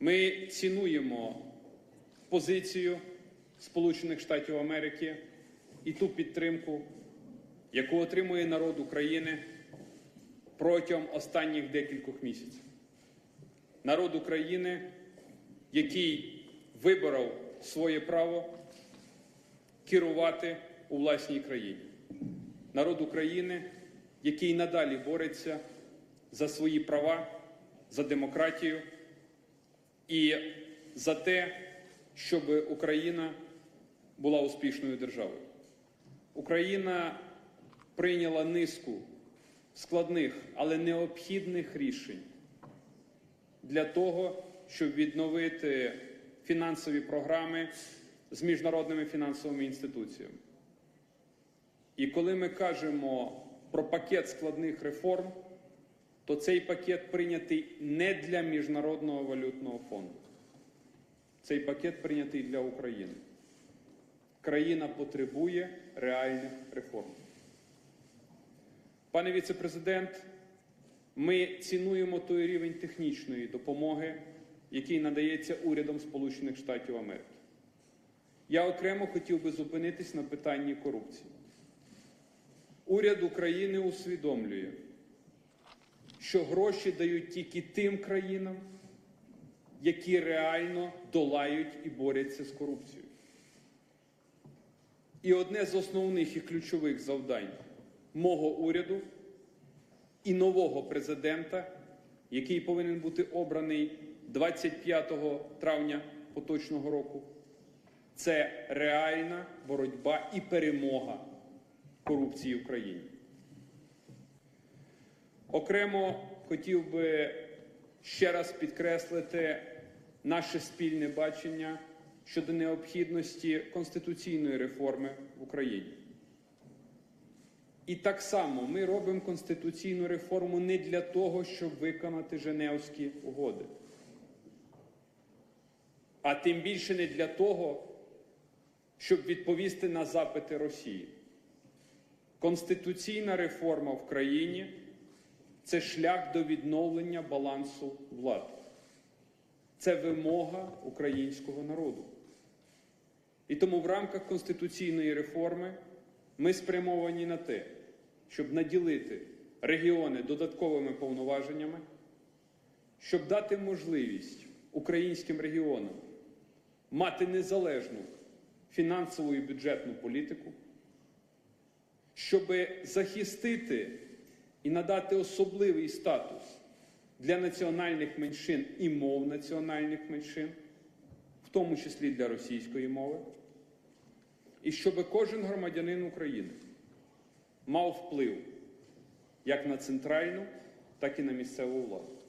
Ми цінуємо позицію Сполучених Штатів Америки і ту підтримку, яку отримує народ України протягом останніх декількох місяців. Народ України, який виборов своє право керувати у власній країні. Народ України, який надалі бореться за свої права, за демократію і за те, щоб Україна була успішною державою. Україна прийняла низку складних, але необхідних рішень для того, щоб відновити фінансові програми з міжнародними фінансовими інституціями. І коли ми кажемо про пакет складних реформ, то цей пакет прийнятий не для Міжнародного валютного фонду. Цей пакет прийнятий для України. Країна потребує реальних реформ. Пане віце-президент, ми цінуємо той рівень технічної допомоги, який надається урядом Сполучених Штатів Америки. Я окремо хотів би зупинитись на питанні корупції. Уряд України усвідомлює, що гроші дають тільки тим країнам, які реально долають і борються з корупцією. І одне з основних і ключових завдань мого уряду і нового президента, який повинен бути обраний 25 травня поточного року, це реальна боротьба і перемога корупції в країні. Окремо хотів би ще раз підкреслити наше спільне бачення щодо необхідності конституційної реформи в Україні. І так само ми робимо конституційну реформу не для того, щоб виконати Женевські угоди, а тим більше не для того, щоб відповісти на запити Росії. Конституційна реформа в країні це шлях до відновлення балансу влади. Це вимога українського народу. І тому в рамках конституційної реформи ми спрямовані на те, щоб наділити регіони додатковими повноваженнями, щоб дати можливість українським регіонам мати незалежну фінансову і бюджетну політику, щоб захистити і надати особливий статус для національних меншин і мов національних меншин, в тому числі для російської мови, і щоб кожен громадянин України мав вплив як на центральну, так і на місцеву владу.